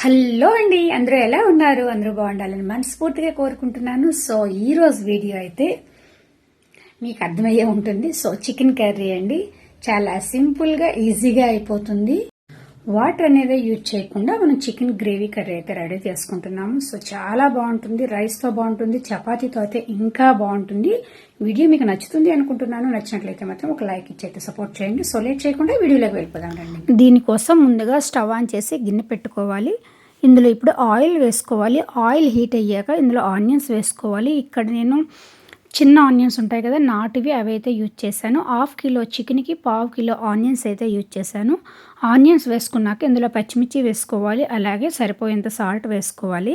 Hello అండి అందరూ ఎలా ఉన్నారు? అందరూ బాగుండాలని మనస్ఫూర్తిగా కోరుకుంటున్నాను. సో ఈ వీడియో అయితే మీకు అర్థమయ్యే ఉంటుంది. సో చికెన్ కర్రీ అండి. చాలా సింపుల్గా ఈజీగా అయిపోతుంది. వాటర్ అనేది యూజ్ చేయకుండా మనం చికెన్ గ్రేవీ కర్రీ అయితే రెడీ చేసుకుంటున్నాము. సో చాలా బాగుంటుంది. రైస్తో బాగుంటుంది. చపాతీతో అయితే ఇంకా బాగుంటుంది. వీడియో మీకు నచ్చుతుంది అనుకుంటున్నాను. నచ్చినట్లయితే మాత్రం ఒక లైక్ ఇచ్చి అయితే సపోర్ట్ చేయండి. సో లేట్ చేయకుండా వీడియోలోకి వెళ్ళిపోదాం రండి. దీనికోసం ముందుగా స్టవ్ ఆన్ చేసి గిన్నె పెట్టుకోవాలి. ఇందులో ఇప్పుడు ఆయిల్ వేసుకోవాలి. ఆయిల్ హీట్ అయ్యాక ఇందులో ఆనియన్స్ వేసుకోవాలి. ఇక్కడ నేను చిన్న ఆనియన్స్ ఉంటాయి కదా నాటివి అవి అయితే యూజ్ చేశాను. హాఫ్ కిలో చికెన్కి పావు కిలో ఆనియన్స్ అయితే యూజ్ చేశాను. ఆనియన్స్ వేసుకున్నాక ఇందులో పచ్చిమిర్చి వేసుకోవాలి అలాగే సరిపోయేంత సాల్ట్ వేసుకోవాలి.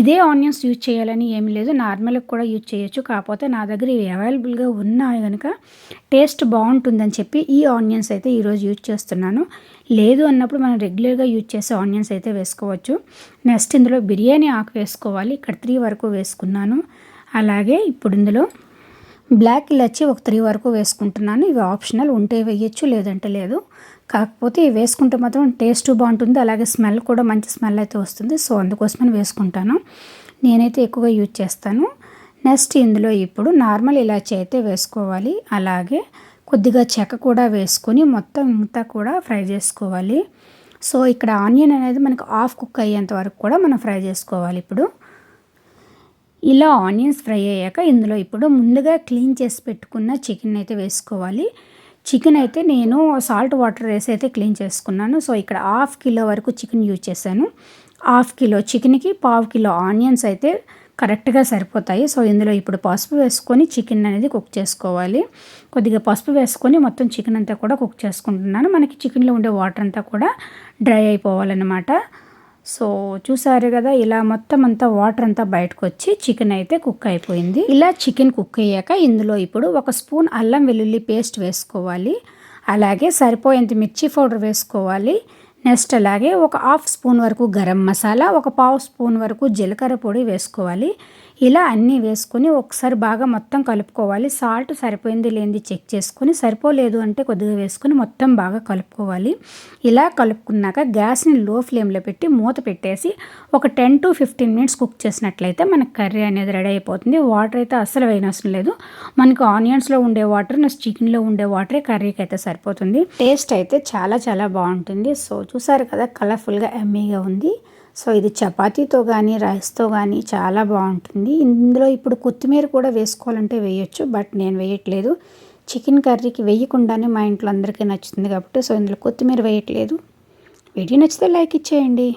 ఇదే ఆనియన్స్ యూజ్ చేయాలని ఏమీ లేదు నార్మల్గా కూడా యూజ్ చేయొచ్చు. కాకపోతే నా దగ్గర ఇవి అవైలబుల్గా ఉన్నాయి కనుక టేస్ట్ బాగుంటుందని చెప్పి ఈ ఆనియన్స్ అయితే ఈరోజు యూజ్ చేస్తున్నాను. లేదు అన్నప్పుడు మనం రెగ్యులర్గా యూజ్ చేసే ఆనియన్స్ అయితే వేసుకోవచ్చు. నెక్స్ట్ ఇందులో బిర్యానీ ఆకు వేసుకోవాలి ఇక్కడ త్రీ వరకు వేసుకున్నాను. అలాగే ఇప్పుడు ఇందులో బ్లాక్ ఇలాచి ఒక త్రీ వరకు వేసుకుంటున్నాను. ఇవి ఆప్షనల్ ఉంటే వేయచ్చు లేదంటే లేదు. కాకపోతే ఇవి వేసుకుంటే మాత్రం టేస్ట్ బాగుంటుంది అలాగే స్మెల్ కూడా మంచి స్మెల్ అయితే వస్తుంది. సో అందుకోసమని వేసుకుంటాను. నేనైతే ఎక్కువగా యూజ్ చేస్తాను. నెక్స్ట్ ఇందులో ఇప్పుడు నార్మల్ ఇలాచి అయితే వేసుకోవాలి. అలాగే కొద్దిగా చెక్క కూడా వేసుకొని మొత్తం ఇంతా కూడా ఫ్రై చేసుకోవాలి. సో ఇక్కడ ఆనియన్ అనేది మనకు హాఫ్ కుక్ అయ్యేంత వరకు కూడా మనం ఫ్రై చేసుకోవాలి. ఇప్పుడు ఇలా ఆనియన్స్ ఫ్రై అయ్యాక ఇందులో ఇప్పుడు ముందుగా క్లీన్ చేసి పెట్టుకున్న చికెన్ అయితే వేసుకోవాలి. చికెన్ అయితే నేను సాల్ట్ వాటర్ వేసి అయితే క్లీన్ చేసుకున్నాను. సో ఇక్కడ హాఫ్ కిలో వరకు చికెన్ యూజ్ చేశాను. హాఫ్ కిలో చికెన్కి పావు కిలో ఆనియన్స్ అయితే కరెక్ట్గా సరిపోతాయి. సో ఇందులో ఇప్పుడు పసుపు వేసుకొని చికెన్ అనేది కుక్ చేసుకోవాలి. కొద్దిగా పసుపు వేసుకొని మొత్తం చికెన్ అంతా కూడా కుక్ చేసుకుంటున్నాను. మనకి చికెన్లో ఉండే వాటర్ అంతా కూడా డ్రై అయిపోవాలన్నమాట. సో చూసారు కదా ఇలా మొత్తం అంతా వాటర్ అంతా బయటకు వచ్చి చికెన్ అయితే కుక్ అయిపోయింది. ఇలా చికెన్ కుక్ అయ్యాక ఇందులో ఇప్పుడు ఒక స్పూన్ అల్లం వెల్లుల్లి పేస్ట్ వేసుకోవాలి. అలాగే సరిపోయేంత మిర్చి పౌడర్ వేసుకోవాలి. నెక్స్ట్ అలాగే ఒక హాఫ్ స్పూన్ వరకు గరం మసాలా ఒక పావు స్పూన్ వరకు జీలకర్ర పొడి వేసుకోవాలి. ఇలా అన్నీ వేసుకొని ఒకసారి బాగా మొత్తం కలుపుకోవాలి. సాల్ట్ సరిపోయింది లేనిది చెక్ చేసుకొని సరిపోలేదు అంటే కొద్దిగా వేసుకొని మొత్తం బాగా కలుపుకోవాలి. ఇలా కలుపుకున్నాక గ్యాస్ని లో ఫ్లేమ్లో పెట్టి మూత పెట్టేసి ఒక ten to fifteen minutes cook చేసినట్లయితే మనకు కర్రీ అనేది రెడీ అయిపోతుంది. వాటర్ అయితే అస్సలు వేయనవసరం లేదు. మనకు ఆనియన్స్లో ఉండే వాటర్ నెక్స్ట్ చికెన్లో ఉండే వాటరే కర్రీకి అయితే సరిపోతుంది. టేస్ట్ అయితే చాలా చాలా బాగుంటుంది. సో చూసారు కదా కలర్ఫుల్గా ఎమ్మీగా ఉంది. సో ఇది చపాతీతో కానీ రైస్తో కానీ చాలా బాగుంటుంది. ఇందులో ఇప్పుడు కొత్తిమీర కూడా వేసుకోవాలంటే వేయొచ్చు బట్ నేను వేయట్లేదు. చికెన్ కర్రీకి వేయకుండానే మా ఇంట్లో అందరికీ నచ్చుతుంది కాబట్టి సో ఇందులో కొత్తిమీర వేయట్లేదు. వీడియో నచ్చితే లైక్ ఇచ్చేయండి.